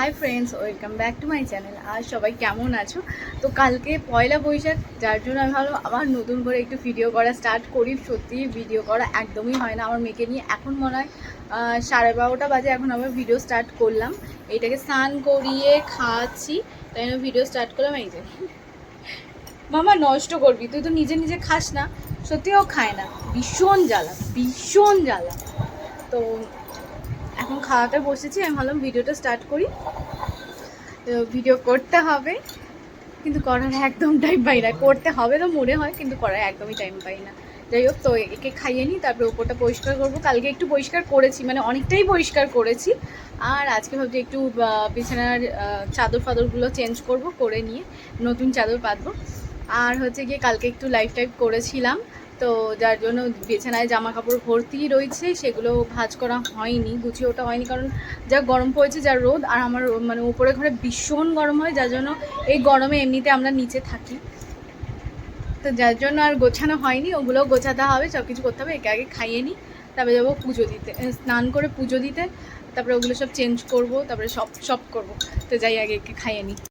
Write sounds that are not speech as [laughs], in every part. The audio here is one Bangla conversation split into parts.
Hi friends welcome back to my channel আর সবাই কেমন আছো? তো কালকে পয়লা বৈশাখ, যার জন্য আমি ভালো আবার নতুন করে একটু ভিডিও করা স্টার্ট করি। সত্যি ভিডিও করা একদমই হয় না আমার মেয়েকে নিয়ে। এখন মনে হয় সাড়ে বারোটা বাজে, এখন আবার ভিডিও স্টার্ট করলাম। এইটাকে স্নান করিয়ে খাওয়াচ্ছি তাই জন্য ভিডিও স্টার্ট করলাম, এই যে। মামা, নষ্ট করবি। তুই তো নিজে নিজে খাস না। সত্যিও খায় না। ভীষণ জ্বালা ভীষণ জ্বালা। তো এখন খাওয়াতে বসেছি, আমি ভাবলাম ভিডিওটা স্টার্ট করি। ভিডিও করতে হবে, কিন্তু করার একদম টাইম পাই না। করতে হবে তো মনে হয়, কিন্তু করার একদমই টাইম পাই না। যাই হোক, তো একে খাইয়ে নিই, তারপরে ওপরটা পরিষ্কার করব। কালকে একটু পরিষ্কার করেছি মানে অনেকটাই পরিষ্কার করেছি। আর আজকে ভাবছি একটু বিছানার চাদর ফাদরগুলো চেঞ্জ করব, করে নিয়ে নতুন চাদর পাতবো। আর হচ্ছে গিয়ে কালকে একটু লাইফ টাইপ করেছিলাম। তো যার জন্য বিছানায় জামা কাপড় ভর্তি রয়েছে, সেগুলো ভাঁজ করা হয়নি, গুছিয়ে ওটা হয়নি, কারণ যা গরম পড়েছে, যা রোদ, আর আমার মানে উপরে ঘরে ভীষণ গরম হয়, যার জন্য এই গরমে এমনিতে আমরা নিচে থাকি। তো যার জন্য আর গোছানো হয়নি, ওগুলোও গোছাতে হবে সব কিছু করতে হবে, একে আগে খাইয়ে নিই, তারপরে যাব পুজো দিতে স্নান করে পুজো দিতে, তারপরে ওগুলো সব চেঞ্জ করব, তারপরে সব সব করব, তো যাই আগে একে খাইয়ে নিই।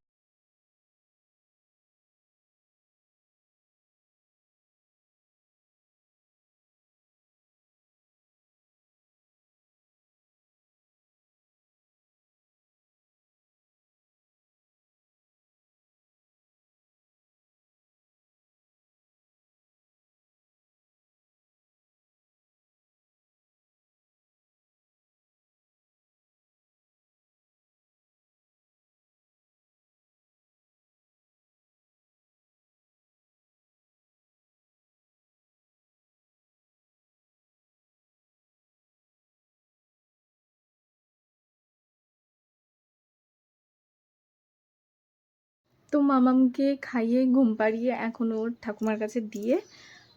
তো মামামকে খাইয়ে ঘুম পাড়িয়ে এখন ওর ঠাকুমার কাছে দিয়ে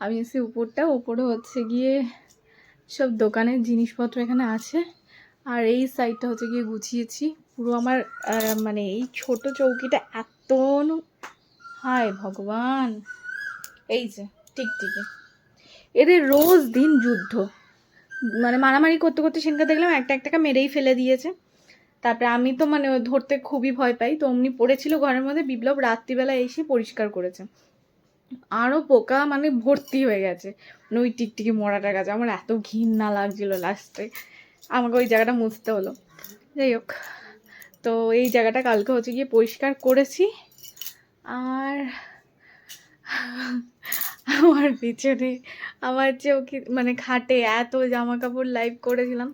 আমি এসে উপরটা, উপরে হচ্ছে গিয়ে সব দোকানের জিনিসপত্র এখানে আছে। আর এই সাইডটা হচ্ছে গিয়ে গুছিয়েছি। পুরো আমার মানে এই ছোট চৌকিটা এত হায় ভগবান। এই যে টিকটিকি এদের রোজ দিন যুদ্ধ। মানে মারামারি করতে করতে সেদিনকে দেখলাম একটা একটাকে মেরেই ফেলে দিয়েছে। তারপরে আমি তো মানে ধরতে খুবই ভয় পাই। তো অমনি পড়েছিল ঘরের মধ্যে, বিপ্লব রাত্রিবেলা এসে পরিষ্কার করেছে। আরও পোকা মানে ভর্তি হয়ে গেছে। মানে ওই টিকটিকি মরাটা গাছে। আমার এত ঘৃণা লাগছিল লাস্টে আমাকে ওই জায়গাটা মুছতে হলো। যাই হোক, তো এই জায়গাটা কালকে হচ্ছে গিয়ে পরিষ্কার করেছি। আর আমার পিছনে, আমার চৌকি মানে খাটে এত জামা কাপড় লাইভ করেছিলাম।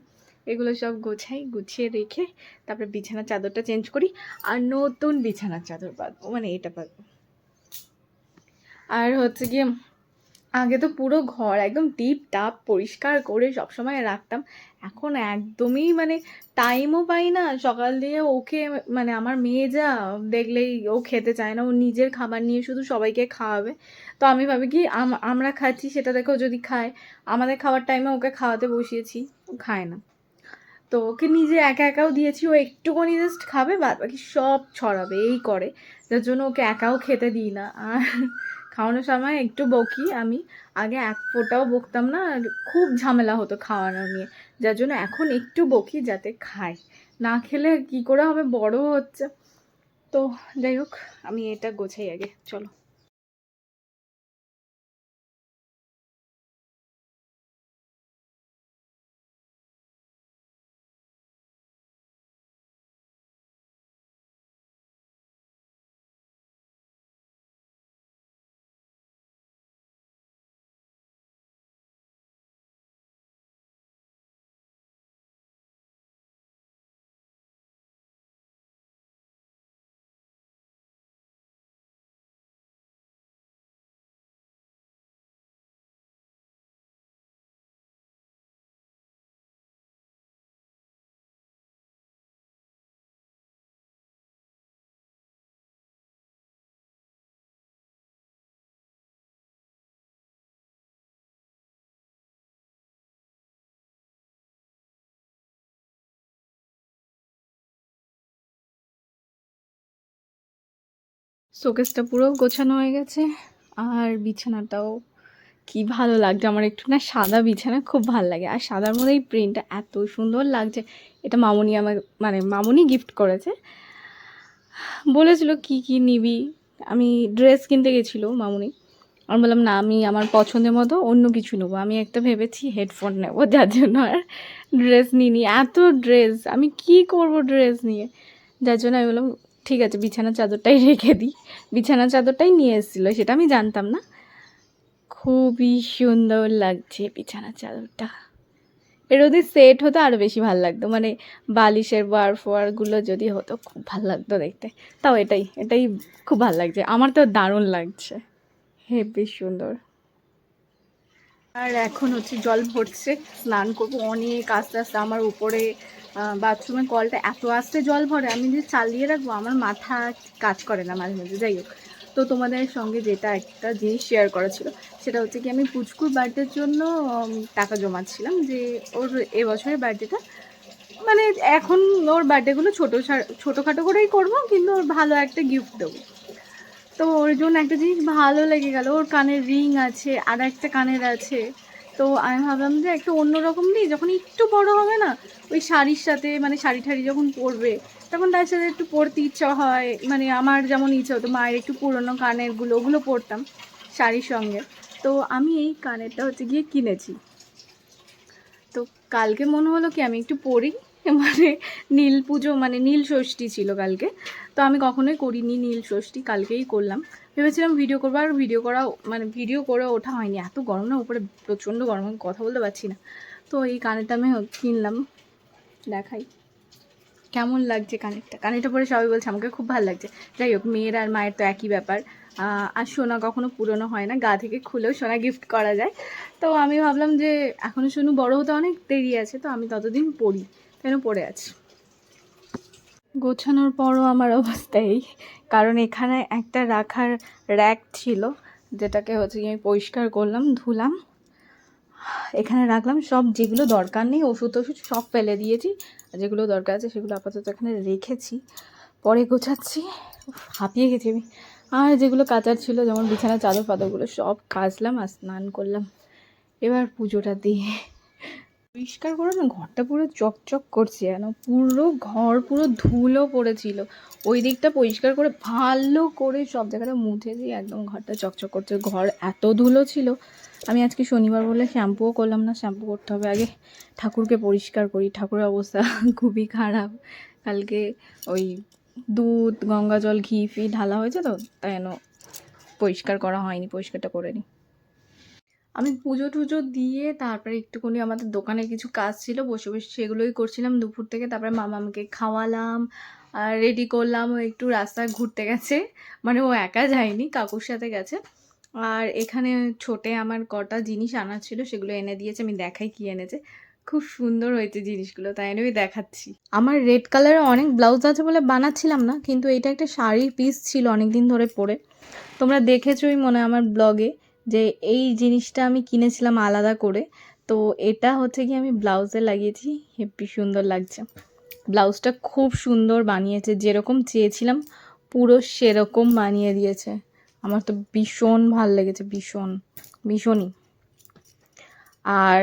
এগুলো সব গোছাই, গুছিয়ে রেখে তারপরে বিছানার চাদরটা চেঞ্জ করি আর নতুন বিছানার চাদর পাতবো মানে এটা পাতবো আর হচ্ছে গিয়ে আগে তো পুরো ঘর একদম টিপ টাপ পরিষ্কার করে সবসময় রাখতাম, এখন একদমই মানে টাইমও পাই না, সকাল দিয়ে ওকে মানে আমার মেয়ে যা দেখলেই ও খেতে চায় না, ও নিজের খাবার নিয়ে শুধু সবাইকে খাওয়াবে। তো আমি ভাবি কি আম- আমরা খাচ্ছি, সেটা দেখো যদি খায়, আমাদের খাওয়ার টাইমে ওকে খাওয়াতে বসিয়েছি, ও খায় না। তো ওকে নিজে একা একাও দিয়েছি, ও একটুখানি জাস্ট খাবে বাদ বাকি সব ছড়াবে, এই করে। যার জন্য ওকে একাও খেতে দিই না। আর খাওয়ানোর সময় একটু বকি আমি। আগে এক ফোঁটাও বকতাম না, আর খুব ঝামেলা হতো খাওয়ানো নিয়ে। যার জন্য এখন একটু বকি যাতে খায়। না খেলে কি করে হবে বড় হচ্ছে। তো যাই হোক, আমি এটা গোছাই আগে, চলো। শোকেসটা পুরো গোছানো হয়ে গেছে। আর বিছানাটাও কি ভালো লাগছে আমার একটু না সাদা বিছানা খুব ভালো লাগে। আর সাদার মধ্যে এই প্রিন্টটা এত সুন্দর লাগছে। এটা মামুনি আমার মানে মামুনি গিফট করেছে। বলেছিল, কি কি নিবি? আমি ড্রেস কিনতে গেছিল মামুনি। আমি বললাম, না, আমি আমার পছন্দের মতো অন্য কিছু নেব। আমি একটা ভেবেছি হেডফোন নেব, যার জন্য আর ড্রেস নিইনি। এত ড্রেস আমি কি করব ড্রেস নিয়ে? যার জন্য আমি বললাম ঠিক আছে বিছানা চাদরটাই [laughs] রেখে দিই। বিছানা চাদরটাই নিয়ে এসেছিল, সেটা আমি জানতাম না। খুবই সুন্দর লাগছে বিছানা চাদরটা। এর যদি সেট হতো আরও বেশি ভালো লাগতো। মানে বালিশের বার ফোয়ারগুলো যদি হতো, খুব ভালো লাগতো দেখতে। তাও এটাই এটাই খুব ভালো লাগছে। আমার তো দারুণ লাগছে। হেবি সুন্দর। আর এখন হচ্ছে জল ভরছে, স্নান করব। অনেক আস্তে আস্তে আমার উপরে বাথরুমের কলটা এত আস্তে জল ভরে, আমি যে চালিয়ে রাখব, আমার মাথা কাজ করে না মাঝে মাঝে। যাই হোক, তো তোমাদের সঙ্গে যেটা একটা জিনিস শেয়ার করা ছিল, সেটা হচ্ছে কি আমি পুচকুর বার্থডের জন্য টাকা জমাচ্ছিলাম যে ওর এবছরের বার্থডেটা মানে এখন ওর বার্থডেগুলো ছোটো ছোটোখাটো করেই করব, কিন্তু ওর ভালো একটা গিফট দেবো। তো ওর জন্য একটা জিনিস ভালো লেগে গেল। ওর কানের রিং আছে আর একটা কানের আছে। তো আমি ভাবলাম যে একটু অন্যরকম দিই যখন একটু বড় হবে না, ওই শাড়ির সাথে মানে শাড়ি ঠাড়ি যখন পরবে, তখন তার সাথে একটু পরতে ইচ্ছা হয় মানে আমার যেমন ইচ্ছা হতো, মায়ের একটু পুরনো কানেরগুলো ওগুলো পরতাম শাড়ির সঙ্গে। তো আমি এই কানেরটা হচ্ছে গিয়ে কিনেছি। তো কালকে মনে হলো কি, আমি একটু পরি মানে নীল পুজো মানে নীল ষষ্ঠী ছিল কালকে। তো আমি কখনোই করিনি নীল ষষ্ঠী, কালকেই করলাম। ভেবেছিলাম ভিডিও করব, আর ভিডিও করা মানে ভিডিও করে ওঠা হয়নি। এত গরম না, উপরে প্রচণ্ড গরম কথা বলতে পারছি না। তো এই কানেরটা আমি কিনলাম, দেখাই। কেমন লাগছে কানেরটা? কানেরটা পরে সবাই বলছে, আমাকে খুব ভালো লাগছে। যাই হোক, মেয়ের আর মায়ের তো একই ব্যাপার। আর সোনা কখনো পুরনো হয় না, গা থেকে খুলেও সোনা গিফট করা যায়। তো আমি ভাবলাম যে এখনও সোনু বড় হতে অনেক দেরি আছে, তো আমি ততদিন পড়ি, কেন পড়ে আছি? গোছানোর পরও আমার অবস্থা এই। কারণ এখানে একটা রাখার র্যাক ছিল, যেটাকে হচ্ছে আমি পরিষ্কার করলাম, ধুলাম। এখানে রাখলাম সব যেগুলো দরকার নেই, ওষুধ ওষুধ সব ফেলে দিয়েছি। যেগুলো দরকার আছে সেগুলো আপাতত এখানে রেখেছি। পরে গোছাচ্ছি। হাঁপিয়ে গেছি আমি। আর যেগুলো কাচার ছিল, যেমন বিছানা চাদর ফাদরগুলো সব কাচলাম আর স্নান করলাম। এবার পুজোটা দিয়ে। পরিষ্কার করে না, ঘরটা পুরো চকচক করছে যেন। পুরো ঘর পুরো ধুলো পড়েছিল। ওই দিকটা পরিষ্কার করে ভালো করে সব জায়গাটা মুছে দিয়ে একদম ঘরটা চকচক করছে। ঘর এত ধুলো ছিল। আমি আজকে শনিবার বলে শ্যাম্পুও করলাম না, শ্যাম্পু করতে হবে আগে। ঠাকুরকে পরিষ্কার করি, ঠাকুরের অবস্থা [laughs] খুবই খারাপ। কালকে ওই দুধ, গঙ্গা জল, ঘি, ফি ঢালা হয়েছে তো, তাই জন্য পরিষ্কার করা হয়নি, পরিষ্কারটা করে নিই আমি পুজো টুজো দিয়ে তারপরে একটুখানি আমাদের দোকানে কিছু কাজ ছিল, বসে বসে সেগুলোই করছিলাম। দুপুর থেকে তারপরে মামাকে খাওয়ালাম, আর রেডি করলাম। ও একটু রাস্তায় ঘুরতে গেছে মানে ও একা যায়নি, কাকুর সাথে গেছে। আর এখানে ছোটে আমার কটা জিনিস আনার ছিল, সেগুলো এনে দিয়েছে। আমি দেখাই কি এনেছে। খুব সুন্দর হয়েছে জিনিসগুলো, তাই আমি দেখাচ্ছি। আমার রেড কালারের অনেক ব্লাউজ আছে বলে বানাচ্ছিলাম না, কিন্তু এটা একটা শাড়ির পিস ছিল অনেক দিন ধরে পরে। তোমরা দেখেছোই মনে আমার ব্লগে যে এই জিনিসটা আমি কিনেছিলাম আলাদা করে। তো এটা হচ্ছে কি আমি ব্লাউজে লাগিয়েছি। হেব্বি সুন্দর লাগছে। ব্লাউজটা খুব সুন্দর বানিয়েছে। যেরকম চেয়েছিলাম, পুরো সেরকম বানিয়ে দিয়েছে। আমার তো ভীষণ ভালো লেগেছে, ভীষণ, ভীষণই। আর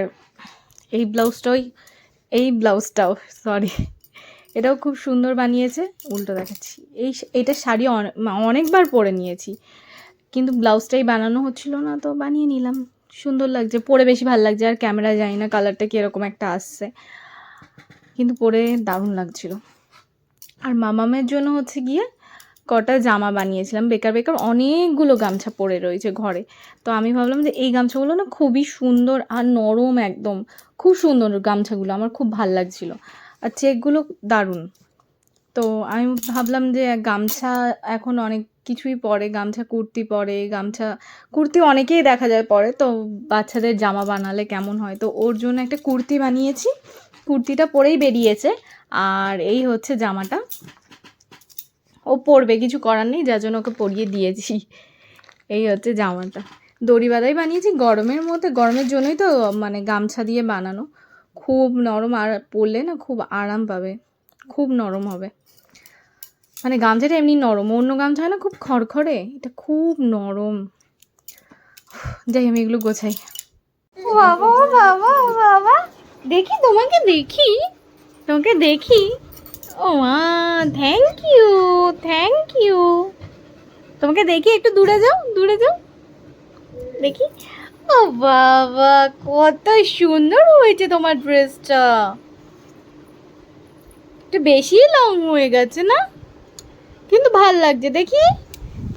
এই ব্লাউজটাই এই ব্লাউজটাও সরি এটাও খুব সুন্দর বানিয়েছে। উল্টো দেখাচ্ছি। এই এটা শাড়ি অনেকবার পরে নিয়েছি। কিন্তু ব্লাউজটাই বানানো হচ্ছিল না, তো বানিয়ে নিলাম। সুন্দর লাগছে, পরে বেশি ভালো লাগছে, আর ক্যামেরা যায় না কালারটা কীরকম একটা আসছে। কিন্তু পরে দারুণ লাগছিল। আর মামামের জন্য হচ্ছে গিয়ে কটা জামা বানিয়েছিলাম, বেকার বেকার অনেকগুলো গামছা পরে রয়েছে ঘরে। তো আমি ভাবলাম যে এই গামছাগুলো না খুবই সুন্দর আর নরম একদম, খুব সুন্দর গামছাগুলো, আমার খুব ভালো লাগছিল। আর চেকগুলো দারুণ। তো আমি ভাবলাম যে গামছা এখন অনেক কিছুই পরে, গামছা, কুর্তি পরে, গামছা, কুর্তি অনেকেই দেখা যায় পরে। তো বাচ্চাদের জামা বানালে কেমন হয়? তো ওর জন্য একটা কুর্তি বানিয়েছি। কুর্তিটা পরেই বেরিয়েছে। আর এই হচ্ছে জামাটা। ও পরবে, কিছু করার নেই, যার জন্য ওকে পরিয়ে দিয়েছি। এই হচ্ছে জামাটা। দড়ি বাঁধাই বানিয়েছি, গরমের মধ্যে, গরমের জন্যই তো মানে গামছা দিয়ে বানানো। খুব নরম, আর পরলে না খুব আরাম পাবে। খুব নরম হবে। মানে গামছাটা এমনি নরম, অন্য গামছা না, খুব খড়খড়ে, এটা খুব নরম। যাই আমি এগুলো গোছাই। বাবা বাবা বাবা। দেখি তোমাকে দেখি তোমাকে দেখি। ও মা থ্যাংক ইউ থ্যাংক ইউ তোমাকে দেখি, একটু দূরে যাও দূরে যাও। দেখি। ও বাবা, কত সুন্দর হয়েছে তোমার ড্রেসটা একটু বেশি লং হয়ে গেছে না? কিন্তু ভালো লাগছে, দেখি।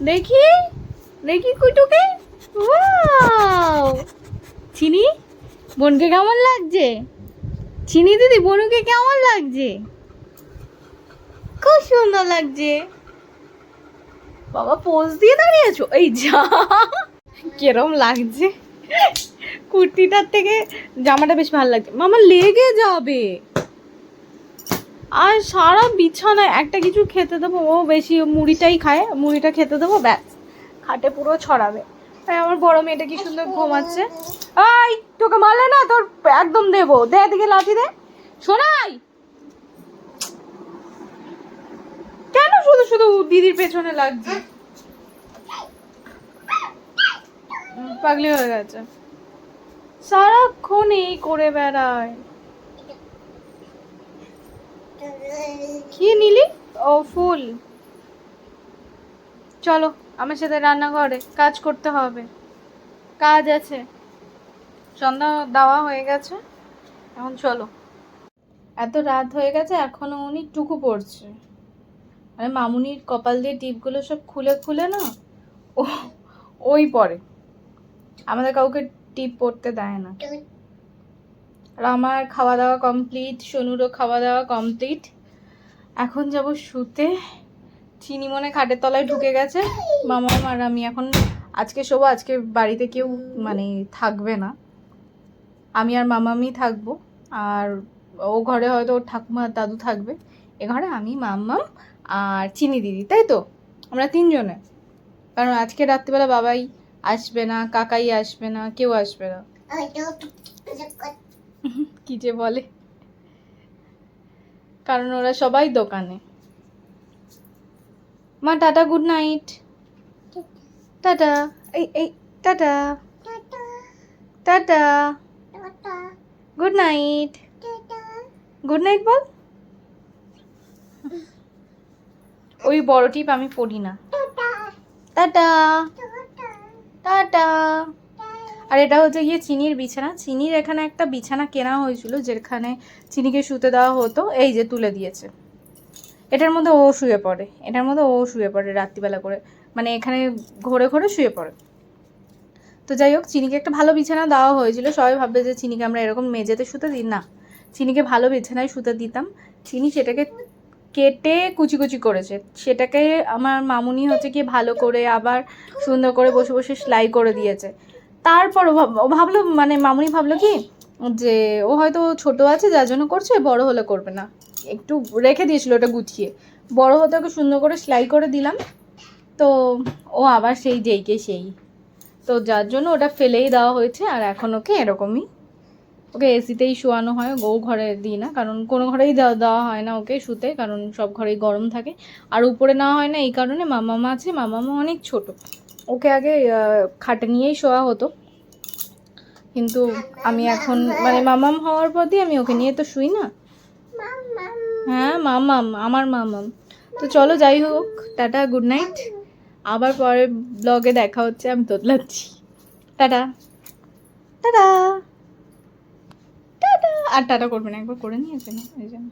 দেখি। দেখি কুটুকে। চিনি? বোনকে কেমন লাগছে? চিনি দিদি, বনুকে কেমন লাগছে? খুব সুন্দর লাগছে। বাবা পোজ দিয়ে দাঁড়িয়ে আছো? এই যা। কিরম লাগছে। কুর্তিটার থেকে জামাটা বেশ ভালো লাগছে। মামা, লেগে যাবে। আর সারা বিছানায় একটা কিছু খেতে দেবো। ও বেশি মুড়িটাই খায়, মুড়িটা খেতে দেবো, ব্যাস। খাটে পুরো ছড়াবে। আমার বড় মেয়েটা কি সুন্দর ঘুমাচ্ছে। আই তোকে মারলে না, তোর একদম দেবো। দে দিকে লাঠি দে। শোনাই কেন শুধু শুধু দিদির পেছনে লাগছে? পাগলি হয়ে গেছে। সারাক্ষণ এই করে বেড়ায়। কি নিলি? ও, ফুল। চলো, আমার সাথে রান্নাঘরে কাজ করতে হবে। কাজ আছে। সন্ধ্যা দেওয়া হয়ে গেছে। এখন চলো। এত রাত হয়ে গেছে, এখনও উনি টুকু পড়ছে। মানে মামুনির কপাল দিয়ে টিপগুলো সব খুলে খুলে না, ও, ওই পরে আমাদের কাউকে টিপ পড়তে দেয় না। আর আমার খাওয়া দাওয়া কমপ্লিট সোনুরও খাওয়া দাওয়া কমপ্লিট এখন যাব শুতে। চিনি মনে খাটের তলায় ঢুকে গেছে। মামা আর আমি এখন আজকে শোবো, আজকে বাড়িতে কেউ মানে থাকবে না। আমি আর মামামি থাকব। আর ও ঘরে হয়তো ওর ঠাকুমা দাদু থাকবে। এ ঘরে আমি মাম্মাম আর চিনি দিদি, তাই তো? আমরা তিনজনে। কারণ আজকে রাত্রিবেলা বাবাই আসবে না, কাকাই আসবে না কেউ আসবে না। [laughs] কি যে বলে? কারণ ওরা সবাই দোকানে। মা, টাটা, গুড নাইট। টাটা। এই এই, tata. Tata. Good night. Good night বল। ওই বড় টিপ আমি পড়ি না। টাটা। টাটা। আর এটা হচ্ছে গিয়ে চিনির বিছানা। চিনির এখানে একটা বিছানা কেনা হয়েছিল, যেখানে চিনিকে শুতে দেওয়া হতো, এই যে তুলে দিয়েছে। এটার মধ্যে ও শুয়ে পড়ে, এটার মধ্যে ও শুয়ে পড়ে রাত্রিবেলা করে। মানে এখানে ঘোরে ঘোরে শুয়ে পড়ে। তো যাই হোক, চিনিকে একটা ভালো বিছানা দেওয়া হয়েছিল। সবাই ভাববে যে চিনিকে আমরা এরকম মেঝেতে শুতে দিই? না, চিনিকে ভালো বিছানায় শুতে দিতাম। চিনি সেটাকে কেটে কুচি কুচি করেছে। সেটাকে আমার মামুনি হচ্ছে কি ভালো করে আবার সুন্দর করে বসে বসে সেলাই করে দিয়েছে। তারপর ও ভাব- ভাবলো মানে মামুনি ভাবলো কি, যে ও হয়তো ছোট আছে, যার জন্য করছে, বড় হলে করবে না। একটু রেখে দিয়েছিল ওটা গুছিয়ে। বড় হতে ওকে সুন্দর করে সেলাই করে দিলাম। তো ও আবার সেই যেইকে সেই। তো যার জন্য ওটা ফেলেই দেওয়া হয়েছে, আর এখন ওকে এরকমই। ওকে এসিতেই শোয়ানো হয় ও ঘরে দিই না, কারণ কোনো ঘরেই দেওয়া হয় না ওকে শুতে, কারণ সব ঘরেই গরম থাকে। আর উপরে নেওয়া হয় না, এই কারণে মামামা আছে, মামামা অনেক ছোট। ওকে আগে খাটে নিয়েই শোয়া হতো। কিন্তু আমি এখন মানে মামাম হওয়ার পর দিয়ে আমি ওকে নিয়ে তো শুই না। হ্যাঁ মামাম, আমার মামাম। তো চলো, যাই হোক, টাটা, গুড নাইট। আবার পরের ব্লগে দেখা হচ্ছে, আমি তোতলাচ্ছি টাটা। টাটা। টাটা। আর টাটা করবে না, একবার করে নিয়েছে না, এই জন্য।